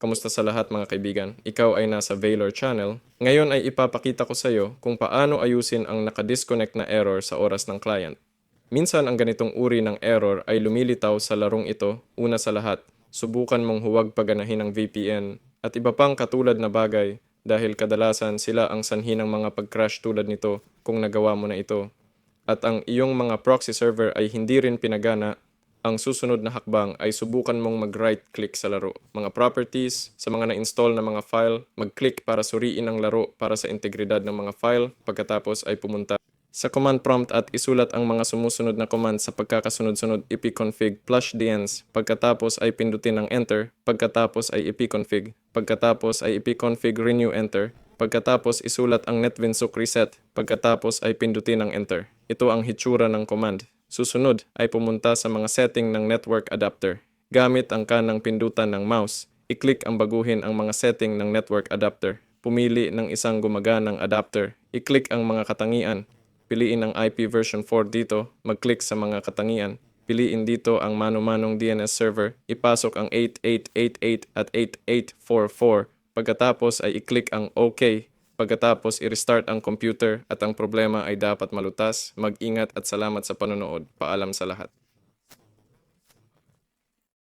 Kamusta sa lahat mga kaibigan? Ikaw ay nasa Valor Channel. Ngayon ay ipapakita ko sa iyo kung paano ayusin ang nakadisconnect na error sa oras ng client. Minsan ang ganitong uri ng error ay lumilitaw sa larong ito. Una sa lahat, subukan mong huwag paganahin ng VPN at iba pang katulad na bagay dahil kadalasan sila ang sanhi ng mga pag-crash tulad nito kung nagawa mo na ito. At ang iyong mga proxy server ay hindi rin pinagana ang susunod na hakbang ay subukan mong mag-right click sa laro. Mga properties, sa mga na-install na mga file, mag-click para suriin ang laro para sa integridad ng mga file, pagkatapos ay pumunta sa command prompt at isulat ang mga sumusunod na command sa pagkakasunod-sunod ipconfig flush dns, pagkatapos ay pindutin ang enter, pagkatapos ay ipconfig, pagkatapos ay ipconfig renew enter, pagkatapos isulat ang netwinsook reset, pagkatapos ay pindutin ang enter. Ito ang hitsura ng command. Susunod ay pumunta sa mga setting ng network adapter. Gamit ang kanang pindutan ng mouse, i-click ang baguhin ang mga setting ng network adapter. Pumili ng isang gumaganang adapter. I-click ang mga katangian. Piliin ang IP version 4 dito. Mag-click sa mga katangian. Piliin dito ang mano-manong DNS server. Ipasok ang 8888 at 8844. Pagkatapos ay i-click ang OK Pagkatapos i-restart ang computer at ang problema ay dapat malutas. Mag-ingat at salamat sa panonood. Paalam sa lahat.